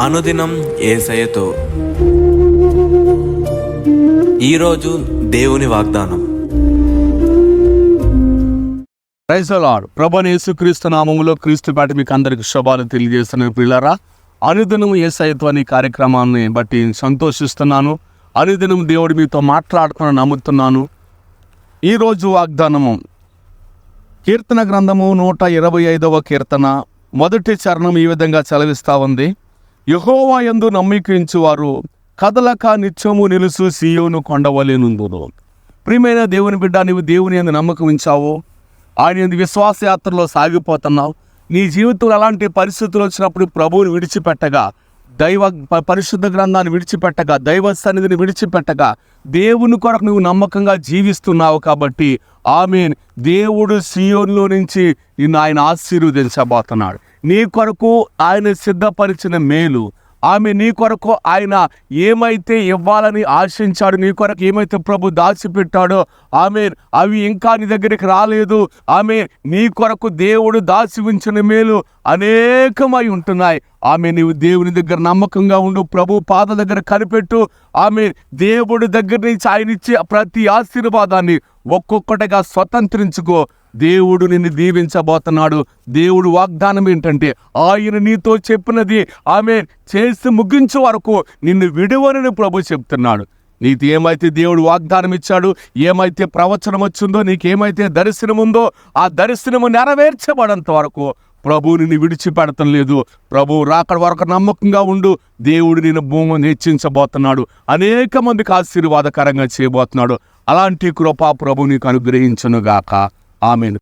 అనుదినం ఏసయతో ఈరోజు దేవుని వాగ్దానం. ప్రైజలాడ్ ప్రభని యేసుక్రీస్తు నామములో క్రీస్తు పాటి మీకు అందరికి శుభాలు తెలియజేస్తున్న పిల్లరా అనుదినం ఏసైతో అనే కార్యక్రమాన్ని బట్టి సంతోషిస్తున్నాను. అనుదినం దేవుడు మీతో మాట్లాడుకుని నమ్ముతున్నాను. ఈరోజు వాగ్దానము. కీర్తన గ్రంథము నూట ఇరవై ఐదవ కీర్తన మొదటి చరణం ఈ విధంగా చలవిస్తా ఉంది. యహోవా ఎందు నమ్మకించువారు కదలక నిత్యము నిలుసు సీయోను కొండవలేనుందును. ప్రియమైన దేవుని బిడ్డ నీవు దేవుని ఎందు నమ్మకం ఉంచావు. ఆయన ఎందు విశ్వాసయాత్రలో సాగిపోతున్నావు. నీ జీవితంలో అలాంటి పరిస్థితులు వచ్చినప్పుడు ప్రభువుని విడిచిపెట్టగా దైవ పరిశుద్ధ గ్రంథాన్ని విడిచిపెట్టగా దైవ సన్నిధిని విడిచిపెట్టగా దేవుని కొరకు నువ్వు నమ్మకంగా జీవిస్తున్నావు కాబట్టి ఆమె దేవుడు సియోన్లో నుంచి నిన్ను ఆయన ఆశీర్వదించబోతున్నాడు. నీ కొరకు ఆయన సిద్ధపరిచిన మేలు ఆమె నీ కొరకు ఆయన ఏమైతే ఇవ్వాలని ఆశించాడు నీ కొరకు ఏమైతే ప్రభు దాచిపెట్టాడో ఆమె అవి ఇంకా నీ దగ్గరికి రాలేదు. ఆమె నీ కొరకు దేవుడు దాచి ఉంచిన మేలు అనేకమై ఉంటున్నాయి. ఆమె నీవు దేవుని దగ్గర నమ్మకంగా ఉండు ప్రభు పాద దగ్గర కనిపెట్టు. ఆమె దేవుడి దగ్గర నుంచి ఆయన ఇచ్చే ప్రతి ఆశీర్వాదాన్ని ఒక్కొక్కటిగా స్వతంత్రించుకో. దేవుడు నిన్ను దీవించబోతున్నాడు. దేవుడు వాగ్దానం ఏంటంటే ఆయన నీతో చెప్పినది ఆమె చేసి ముగించే వరకు నిన్ను విడవనని ప్రభు చెప్తున్నాడు. నీకు ఏమైతే దేవుడు వాగ్దానం ఇచ్చాడు ఏమైతే ప్రవచనం వచ్చిందో నీకేమైతే దర్శనం ఉందో ఆ దర్శనము నెరవేర్చబడంత వరకు ప్రభువు నిన్ను విడిచిపెడతం లేదు ప్రభువు రాకడ వరకు నమ్మకంగా ఉండు. దేవుడు నిన్ను భూమిని హెచ్చించబోతున్నాడు. అనేక మందికి ఆశీర్వాదకరంగా చేయబోతున్నాడు. అలాంటి కృపా ప్రభు నీకు అనుగ్రహించునుగాక. ఆమెను.